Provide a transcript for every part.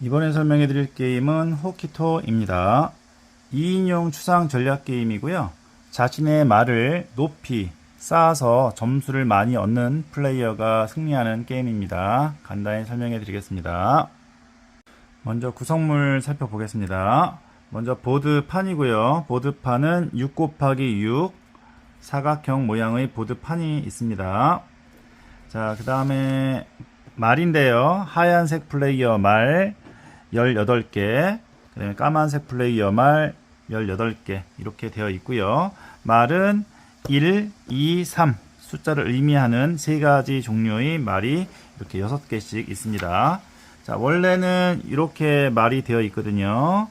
이번에 설명해 드릴 게임은 호키토입니다. 2인용 추상 전략 게임이고요. 자신의 말을 높이 쌓아서 점수를 많이 얻는 플레이어가 승리하는 게임입니다. 간단히 설명해 드리겠습니다. 먼저 구성물 살펴보겠습니다. 먼저 보드판이고요. 보드판은 6 곱하기 6 사각형 모양의 보드판이 있습니다. 자, 그 다음에 말인데요. 하얀색 플레이어 말 18개, 그 다음에 까만색 플레이어 말 18개 이렇게 되어 있고요. 말은 1, 2, 3 숫자를 의미하는 세 가지 종류의 말이 이렇게 6개씩 있습니다. 자, 원래는 이렇게 말이 되어 있거든요.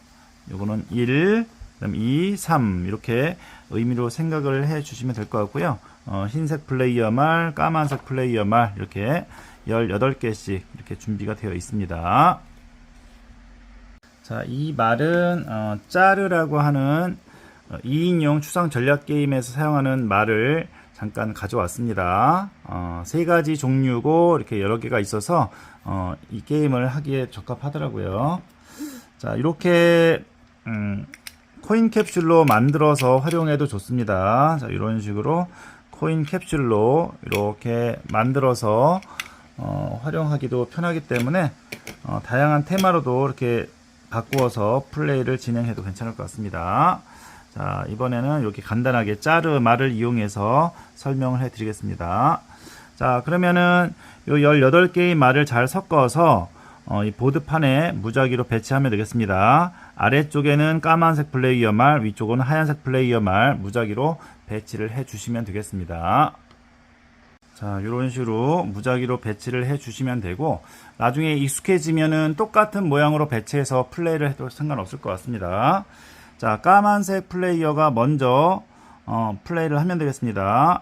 요거는 1, 그다음 2, 3 이렇게 의미로 생각을 해 주시면 될 것 같고요. 어, 흰색 플레이어 말, 까만색 플레이어 말 이렇게 18개씩 이렇게 준비가 되어 있습니다. 자, 이 말은 어, 짜르라고 하는 어, 2인용 추상 전략 게임에서 사용하는 말을 잠깐 가져왔습니다. 어, 세 가지 종류고 이렇게 여러 개가 있어서 어, 이 게임을 하기에 적합하더라고요. 자, 이렇게 음, 코인 캡슐로 만들어서 활용해도 좋습니다. 자, 이런 식으로 코인 캡슐로 이렇게 만들어서 어, 활용하기도 편하기 때문에 어, 다양한 테마로도 이렇게 바꾸어서 플레이를 진행해도 괜찮을 것 같습니다. 자, 이번에는 이렇게 간단하게 짜르 말을 이용해서 설명을 해 드리겠습니다. 자, 그러면은 요 18개의 말을 잘 섞어서 어, 이 보드판에 무작위로 배치하면 되겠습니다. 아래쪽에는 까만색 플레이어 말, 위쪽은 하얀색 플레이어 말 무작위로 배치를 해 주시면 되겠습니다. 자, 이런 식으로 무작위로 배치를 해 주시면 되고, 나중에 익숙해지면은 똑같은 모양으로 배치해서 플레이를 해도 상관없을 것 같습니다. 자, 까만색 플레이어가 먼저, 어, 플레이를 하면 되겠습니다.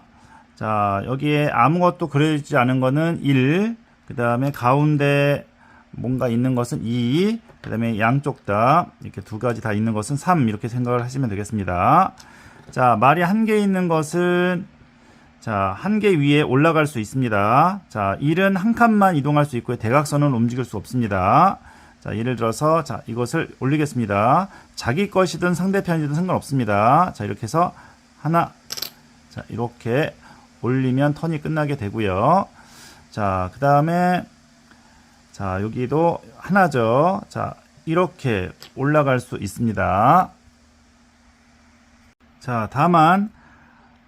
자, 여기에 아무것도 그려지지 않은 거는 1, 그 다음에 가운데 뭔가 있는 것은 2, 그 다음에 양쪽 다, 이렇게 두 가지 다 있는 것은 3, 이렇게 생각을 하시면 되겠습니다. 자, 말이 한 개 있는 것은 자, 한 개 위에 올라갈 수 있습니다. 자, 1은 한 칸만 이동할 수 있고요. 대각선은 움직일 수 없습니다. 자, 예를 들어서, 자, 이것을 올리겠습니다. 자기 것이든 상대편이든 상관없습니다. 자, 이렇게 해서 하나, 자, 이렇게 올리면 턴이 끝나게 되고요. 자, 그 다음에, 자, 여기도 하나죠. 자, 이렇게 올라갈 수 있습니다. 자, 다만,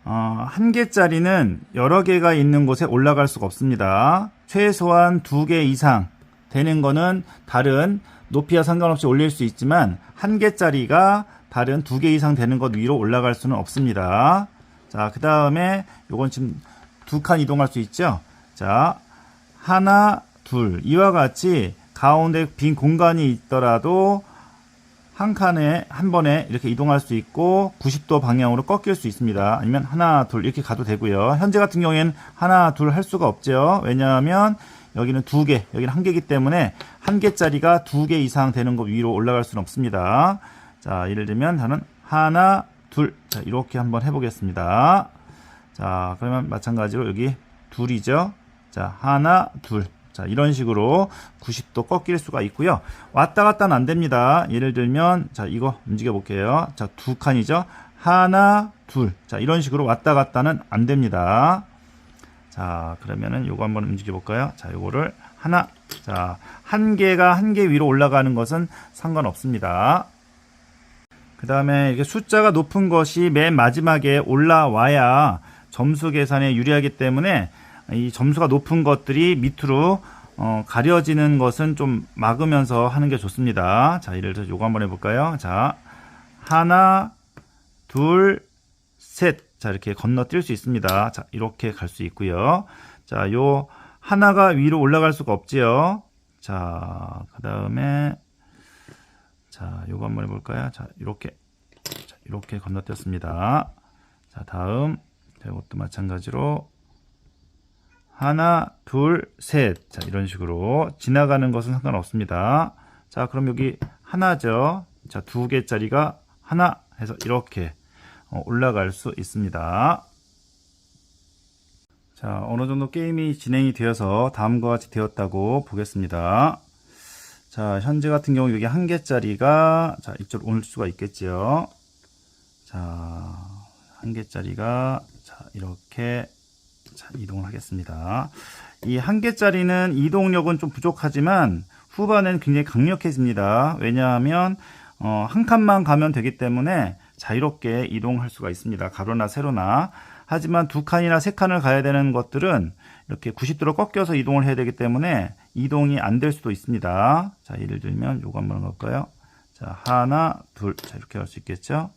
어, 한 개짜리는 여러 개가 있는 곳에 올라갈 수가 없습니다. 최소한 두 개 이상 되는 거는 다른 높이와 상관없이 올릴 수 있지만 한 개짜리가 다른 두 개 이상 되는 것 위로 올라갈 수는 없습니다. 자, 그 다음에 요건 지금 두 칸 이동할 수 있죠? 자, 하나, 둘. 이와 같이 가운데 빈 공간이 있더라도 한 칸에 한 번에 이렇게 이동할 수 있고 90도 방향으로 꺾일 수 있습니다. 아니면 하나 둘 이렇게 가도 되고요. 현재 같은 경우에는 하나 둘 할 수가 없죠. 왜냐하면 여기는 두 개, 여기는 한 개이기 때문에 한 개짜리가 두 개 이상 되는 것 위로 올라갈 수는 없습니다. 자, 예를 들면 저는 하나 둘, 자 이렇게 한번 해보겠습니다. 자, 그러면 마찬가지로 여기 둘이죠. 자, 하나 둘. 자, 이런 식으로 90도 꺾일 수가 있고요. 왔다 갔다는 안 됩니다. 예를 들면, 자, 이거 움직여 볼게요. 자, 두 칸이죠. 하나, 둘. 자, 이런 식으로 왔다 갔다는 안 됩니다. 자, 그러면은 요거 한번 움직여 볼까요? 자, 요거를 하나. 자, 한 개가 한 개 위로 올라가는 것은 상관없습니다. 그 다음에 이게 숫자가 높은 것이 맨 마지막에 올라와야 점수 계산에 유리하기 때문에 이 점수가 높은 것들이 밑으로 어, 가려지는 것은 좀 막으면서 하는 게 좋습니다. 자, 예를 들어서 요거 한번 해볼까요? 자, 하나, 둘, 셋. 자, 이렇게 건너뛸 수 있습니다. 자, 이렇게 갈 수 있고요. 자, 요 하나가 위로 올라갈 수가 없지요. 자, 그 다음에 자, 요거 한번 해 볼까요? 자, 이렇게 자, 이렇게 건너뛰었습니다. 자, 다음 자, 이것도 마찬가지로 하나, 둘, 셋. 자, 이런 식으로 지나가는 것은 상관없습니다. 자, 그럼 여기 하나죠. 자, 두 개짜리가 하나 해서 이렇게 어, 올라갈 수 있습니다. 자, 어느 정도 게임이 진행이 되어서 다음과 같이 되었다고 보겠습니다. 자, 현재 같은 경우 여기 한 개짜리가 자, 이쪽 올 수가 있겠지요. 자, 한 개짜리가 자, 이렇게 자, 이동을 하겠습니다. 이 한 개짜리는 이동력은 좀 부족하지만 후반엔 굉장히 강력해집니다. 왜냐하면 어, 한 칸만 가면 되기 때문에 자유롭게 이동할 수가 있습니다. 가로나 세로나. 하지만 두 칸이나 세 칸을 가야 되는 것들은 이렇게 90도로 꺾여서 이동을 해야 되기 때문에 이동이 안 될 수도 있습니다. 자, 예를 들면 요거 한번 볼까요? 자, 하나, 둘. 자, 이렇게 할 수 있겠죠?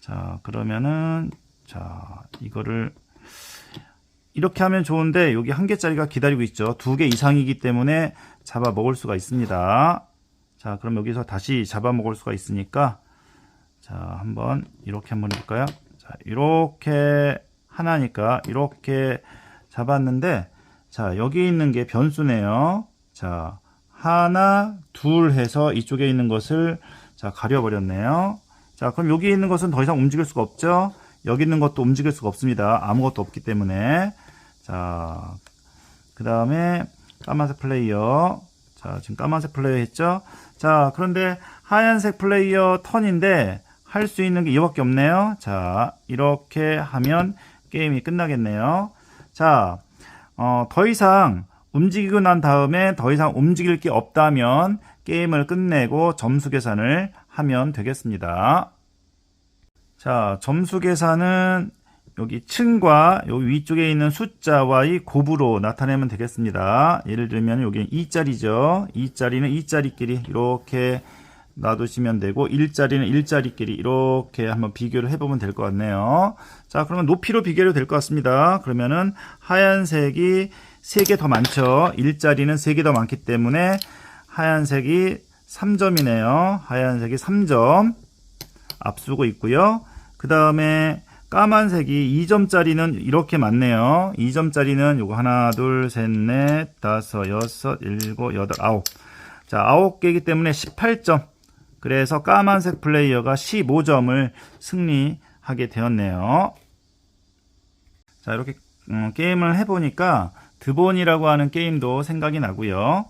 자, 그러면은 자, 이거를 이렇게 하면 좋은데 여기 한 개짜리가 기다리고 있죠. 두 개 이상이기 때문에 잡아 먹을 수가 있습니다. 자, 그럼 여기서 다시 잡아 먹을 수가 있으니까 자, 한번 이렇게 한번 해볼까요? 자, 이렇게 하나니까 이렇게 잡았는데 자, 여기 있는 게 변수네요. 자, 하나, 둘 해서 이쪽에 있는 것을 자, 가려버렸네요. 자, 그럼 여기 있는 것은 더 이상 움직일 수가 없죠? 여기 있는 것도 움직일 수가 없습니다. 아무것도 없기 때문에. 자, 그 다음에 까만색 플레이어. 자, 지금 까만색 플레이어 했죠? 자, 그런데 하얀색 플레이어 턴인데 할 수 있는 게 이거밖에 없네요. 자, 이렇게 하면 게임이 끝나겠네요. 자, 어, 더 이상 움직이고 난 다음에 더 이상 움직일 게 없다면 게임을 끝내고 점수 계산을 하면 되겠습니다. 자, 점수 계산은 여기 층과 여기 위쪽에 있는 숫자와의 곱으로 나타내면 되겠습니다. 예를 들면 여기 2자리죠. 2자리는 2자리끼리 이렇게 놔두시면 되고 1자리는 1자리끼리 이렇게 한번 비교를 해보면 될 것 같네요. 자, 그러면 높이로 비교를 될것 같습니다. 그러면은 하얀색이 3개 더 많죠. 1자리는 3개 더 많기 때문에 하얀색이 3점이네요. 하얀색이 3점 앞서고 있고요. 그 다음에 까만색이 2점짜리는 이렇게 많네요. 2점짜리는 요거 하나, 둘, 셋, 넷, 다섯, 여섯, 일곱, 여덟, 아홉. 자, 아홉 개이기 때문에 18점. 그래서 까만색 플레이어가 15점을 승리하게 되었네요. 자, 이렇게 음, 게임을 해보니까 드본이라고 하는 게임도 생각이 나고요.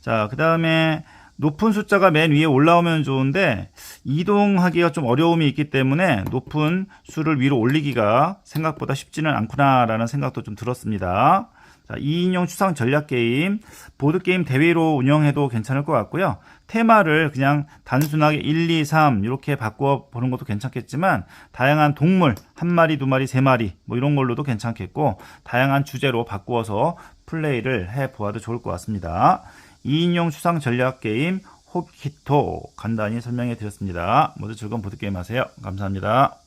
자, 그 다음에 높은 숫자가 맨 위에 올라오면 좋은데 이동하기가 좀 어려움이 있기 때문에 높은 수를 위로 올리기가 생각보다 쉽지는 않구나라는 생각도 좀 들었습니다. 자, 2인용 추상 전략 게임, 보드 게임 대회로 운영해도 괜찮을 것 같고요. 테마를 그냥 단순하게 1, 2, 3 이렇게 바꿔 보는 것도 괜찮겠지만 다양한 동물 한 마리, 두 마리, 세 마리 뭐 이런 걸로도 괜찮겠고 다양한 주제로 바꾸어서 플레이를 해 보아도 좋을 것 같습니다. 2인용 추상 전략 게임 호키토 간단히 설명해 드렸습니다. 모두 즐거운 보드 게임 하세요. 감사합니다.